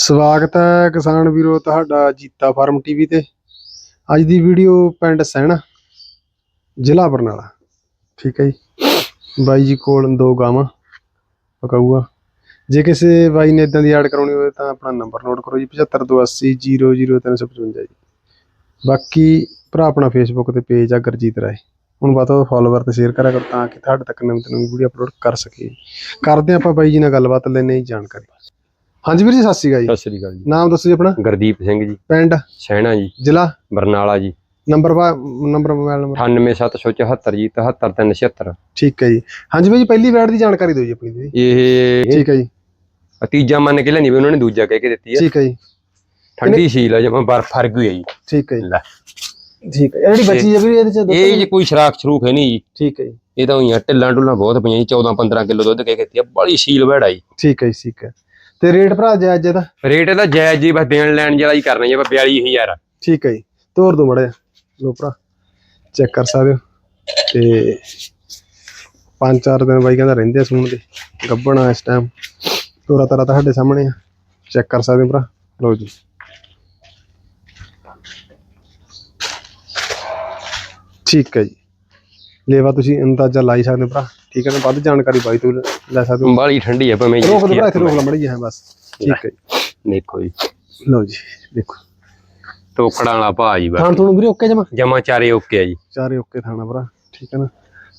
ਸਵਾਗਤ ਹੈ ਕਿਸਾਨ ਵੀਰੋ ਤੁਹਾਡਾ ਜੀਤਾ ਫਾਰਮ ਟੀਵੀ ਤੇ। ਅੱਜ ਦੀ ਵੀਡੀਓ ਪਿੰਡ ਸੈਣਾ ਜ਼ਿਲ੍ਹਾ ਬਰਨਾਲਾ। ਠੀਕ ਹੈ ਜੀ। ਬਾਈ ਜੀ ਕੋਲ ਦੋ ਗਾਵਾਂ, ਪਕਾਊਆ। ਜੇ ਕਿਸੇ ਬਾਈ ਨੇ ਇਦਾਂ ਦੀ ਐਡ ਕਰਾਉਣੀ ਹੋਵੇ ਤਾਂ ਆਪਣਾ ਨੰਬਰ ਨੋਟ ਕਰੋ ਜੀ 7528000355 ਜੀ। ਬਾਕੀ ਭਰਾ ਆਪਣਾ ਫੇਸਬੁੱਕ ਤੇ ਪੇਜ ਆ ਗਰਜੀਤ ਰਾਏ। ਹੁਣ ਬਾਤ ਉਹ ਫਾਲੋਵਰ ਤੇ ਸ਼ੇਅਰ ਕਰਿਆ ਕਰੋ ਤਾਂ ਕਿ ਤੁਹਾਡੇ ਤੱਕ ਨਵੀਂ ਤੋਂ ਨਵੀਂ ਵੀਡੀਓ ਅਪਲੋਡ ਕਰ ਸਕੀਏ। ਕਰਦੇ ਹਾਂ ਆਪਾਂ ਬਾਈ ਜੀ ਨਾਲ ਗੱਲਬਾਤ ਲੈਣੇ ਜੀ ਜਾਣਕਾਰੀ। ਹਾਂਜੀ ਵੀਰ ਜੀ ਸਤਿ ਸ਼੍ਰੀ ਅਕਾਲ ਜੀ। ਸਤਿ ਸ੍ਰੀ ਅਕਾਲ ਜੀ। ਨਾਮ ਦੱਸੋ ਜੀ ਆਪਣਾ? ਗੁਰਦੀਪ ਸਿੰਘ ਜੀ। ਪਿੰਡ? ਸੈਣਾ ਜੀ। ਜ਼ਿਲ੍ਹਾ? ਬਰਨਾਲਾ ਜੀ। Number number mobile number. 98774 ਜੀ 77376 ਠੀਕ ਹੈ ਜੀ। ਹਾਂਜੀ ਬਾਈ ਜੀ ਪਹਿਲੀ ਵੈਡ ਦੀ ਜਾਣਕਾਰੀ ਦਿਓ ਜੀ ਆਪਣੀ ਦੀ। ਇਹ ਠੀਕ ਹੈ ਜੀ। ਤੀਜਾ ਮੰਨ ਕੇ ਲੈਣੀ ਵੀ ਉਹਨਾਂ ਨੇ ਦੂਜਾ ਕਹਿ ਕੇ ਦਿੱਤੀ ਹੈ ਠੀਕ ਹੈ ਜੀ। ਠੰਡੀ ਸੀਲ ਹੈ ਜਮਾ ਬਰਫ ਫਰਗ ਹੋਈ ਹੈ ਜੀ। ਠੀਕ ਹੈ ਜੀ। ਲੈ। ਠੀਕ ਹੈ। ਜਿਹੜੀ ਬੱਚੀ ਵੀਰ ਇਹਦੇ ਚ ਇਹ ਜੀ ਕੋਈ ਸ਼ਰਾਕ ਸ਼ਰੂਕ ਹੈ ਨਹੀਂ ਜੀ। ਠੀਕ ਹੈ ਜੀ। ਇਹ ਤਾਂ ਹੋਈਆਂ ਢਿੱਲਾਂ ਢੁੱਲਾਂ ਬਹੁਤ ਪਈਆਂ ਜੀ 14 15 ਕਿਲੋ ਦੁੱਧ ਕਹਿ ਕੇ ਦਿੱਤੀ ਹੈ ਬੜੀ ਸੀਲ ਵੜਾ ਜੀ। ਠੀਕ ਹੈ ਜੀ ਠੀਕ ਹੈ। ਤੇ ਰੇਟ ਭਰਾ ਜਾਇਜ਼ ਇਹਦਾ? ਰੇਟ ਇਹਦਾ ਜਾਇਜ਼ ਜੀ ਬਸ ਦੇਣ ਲੈਣ ਜਿਹੜਾ ਹੀ ਕਰਨਾ ਜੀ ਆਪਾਂ 42000 ਠੀਕ ਹੈ ਜੀ ਤੋਰ ਦੋ ਮੜਿਆ ਲੋ ਭਰਾ ਚੈੱਕ ਕਰ ਸਕਦੇ ਹੋ। ਤੇ ਪੰਜ ਚਾਰ ਦਿਨ ਬਾਈ ਕਹਿੰਦਾ ਰਹਿੰਦੇ ਸੂਣ ਦੇ ਗੱਬਣਾ ਇਸ ਟਾਈਮ ਤੋਰਾ ਤਾਰਾ ਤੁਹਾਡੇ ਸਾਹਮਣੇ ਆ ਚੈੱਕ ਕਰ ਸਕਦੇ ਹੋ ਭਰਾ। ਲੋ ਜੀ। ਠੀਕ ਹੈ ਜੀ। ਲੇਵਾ ਤੁਸੀਂ ਅੰਦਾਜ਼ਾ ਲਾਈ ਸਕਦੇ ਹੋ ਭਰਾ। ਠੀਕ ਹੈ ਨਾ ਵੱਧ ਜਾਣਕਾਰੀ ਬਾਈ ਤੋਂ ਲੈ ਸਕਦੇ ਹੋ। ਬੜੀ ਠੰਡੀ ਹੈ ਭਾਵੇਂ ਰੋਕ ਦੋ ਇੱਥੇ ਰੋਕ ਲਾ ਮੜੀ ਹੈ ਬਸ। ਠੀਕ ਹੈ ਦੇਖੋ ਜੀ। ਲਓ ਜੀ ਦੇਖੋ। ਟੋਕੜਾਂ ਵਾਲਾ ਭਾਅ ਜੀ ਬਸ। ਥਾਣ ਤੁਹਾਨੂੰ ਵੀਰੇ ਓਕੇ ਜਮਾ? ਜਮਾ ਚਾਰੇ ਓਕੇ ਆ ਜੀ। ਚਾਰੇ ਓਕੇ ਥਾਣਾ ਭਰਾ ਠੀਕ ਹੈ ਨਾ?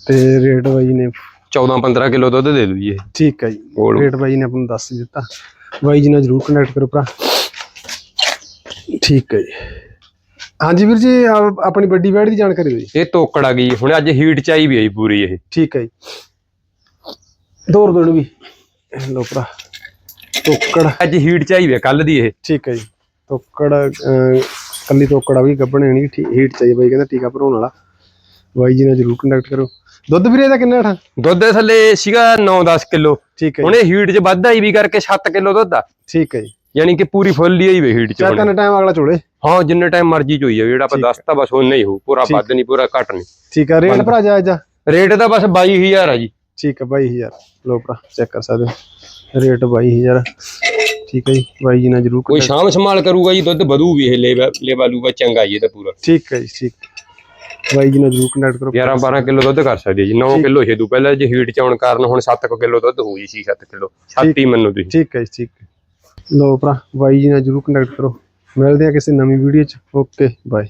ਤੇ ਰੇਟ ਬਾਈ ਨੇ 14 15 ਕਿਲੋ ਦੁੱਧ ਦੇ ਦੂ ਜੀ ਠੀਕ ਹੈ ਜੀ। ਬੋਲੋ। ਰੇਟ ਬਾਈ ਨੇ ਆਪਾਂ ਨੂੰ ਦੱਸ ਦਿੱਤਾ। ਬਾਈ ਜੀ ਨਾਲ ਜਰੂਰ ਕਨੈਕਟ ਕਰੋ ਭਰਾ। ਠੀਕ ਹੈ ਜੀ। ਹਾਂਜੀ ਵੀਰ ਜੀ ਆਪਣੀ ਵੱਡੀ ਵੈੜ ਦੀ ਜਾਣਕਾਰੀ ਦਿਓ ਜੀ। ਇਹ ਤੋਕੜ ਆ ਗਈ ਹੁਣ ਅੱਜ ਹੀਟ ਚ ਆਈ ਵੀ ਆਈ ਪੂਰੀ ਇਹ। ਠੀਕ ਹੈ ਜੀ। ਦੋ ਦੋ ਵੀ। ਲੋ ਭਰਾ ਟੋਕੜ ਅੱਜ ਹੀਟ ਚ ਆਈ ਵੀ ਕੱਲ ਦੀ ਇਹ। ਠੀਕ ਹੈ ਜੀ। ਟੋਕੜ ਅਹ, ਕੱਲੀ ਟੋਕੜ ਆ ਵੀ ਗੱਬਣੇ ਨਹੀਂ ਹੀਟ ਚਾਹੀਏ ਬਾਈ ਕਹਿੰਦਾ ਟੀਕਾ ਭਰਾਉਣ ਵਾਲਾ। ਬਾਈ ਜੀ ਨਾਲ ਜਰੂਰ ਕੰਟੈਕਟ ਕਰੋ। ਦੁੱਧ ਵੀਰੇ ਦਾ ਕਿੰਨਾ ਠਾ? ਦੁੱਧ ਦੇ ਥੱਲੇ ਸੀਗਾ 9-10 ਕਿਲੋ। ਠੀਕ ਹੈ ਹੁਣ ਇਹ ਹੀਟ ਚ ਵੱਧ ਆਈ ਵੀ ਕਰਕੇ 7 ਕਿਲੋ ਦੁੱਧ ਆ। ਠੀਕ ਹੈ ਜੀ। ਯਾਨੀ ਕਿ ਪੂਰੀ ਫੁੱਲ ਹੀ ਵੀ ਹੀਟ ਚ ਚਾਹ ਹੁਣ। ਤਿੰਨ ਟਾਈਮ ਅਗਲਾ ਚੋਲੇ ਹਾਂ ਜਿੰਨੇ ਟਾਈਮ ਮਰਜ਼ੀ ਚੋਈ ਆ ਜਿਹੜਾ ਆਪਾਂ ਹੈ। ਦੱਸਤਾ ਬਸ ਉਹ ਨਹੀਂ ਹੋ ਪੂਰਾ। ਵੱਧ ਨਹੀਂ ਪੂਰਾ ਘੱਟ ਨਹੀਂ। ਠੀਕ ਹੈ ਰੇਟ ਭਰਾ ਜਾਇਜ਼ ਆ ਰੇਟ ਦਾ ਬਸ 22000 ਆ ਜੀ। ਠੀਕ ਹੈ 22000 ਲੋ ਭਰਾ ਚੈੱਕ ਕਰ ਸਕਦੇ ਹੋ। ਰੇਟ 22000 ਠੀਕ ਹੈ ਜੀ ਬਾਈ ਜੀ ਨਾਲ ਜਰੂਰ ਕੋਈ ਸ਼ਾਮ ਸੰਭਾਲ ਕਰੂਗਾ ਜੀ ਦੁੱਧ ਵਧੂ ਵੀ ਇਹ ਲੇਵਾ ਲੂਗਾ ਚੰਗਾ ਜੀ ਇਹ ਤਾਂ ਪੂਰਾ। ਠੀਕ ਹੈ ਜੀ ਠੀਕ। ਬਾਈ ਜੀ ਨਾਲ ਜਰੂਰ ਕੰਟੈਕਟ ਕਰੋ। 11-12 ਕਿਲੋ ਦੁੱਧ ਕਰ ਸਕਦੀ ਹੈ ਜੀ 9 ਕਿਲੋ ਛੇਦੂ ਪਹਿਲਾਂ ਜੇ ਹੀਟ ਚ ਆਉਣ ਕਾਰਨ ਹੁਣ 7 ਕਿਲੋ ਦੁੱਧ ਹੋਊ ਜੀ 6-7 ਕਿਲੋ। ਛਾਤੀ ਮੰਨੋ ਤੁਸੀਂ। ਠੀਕ ਹੈ ਜੀ ਠੀਕ ਲਓ ਭਰਾ, ਬਾਈ ਜੀ ਨਾਲ ਜਰੂਰ ਕੰਟੈਕਟ ਕਰੋ। ਮਿਲਦੇ ਆ ਕਿਸੇ ਨਵੀਂ ਵੀਡੀਓ ਚ। Okay bye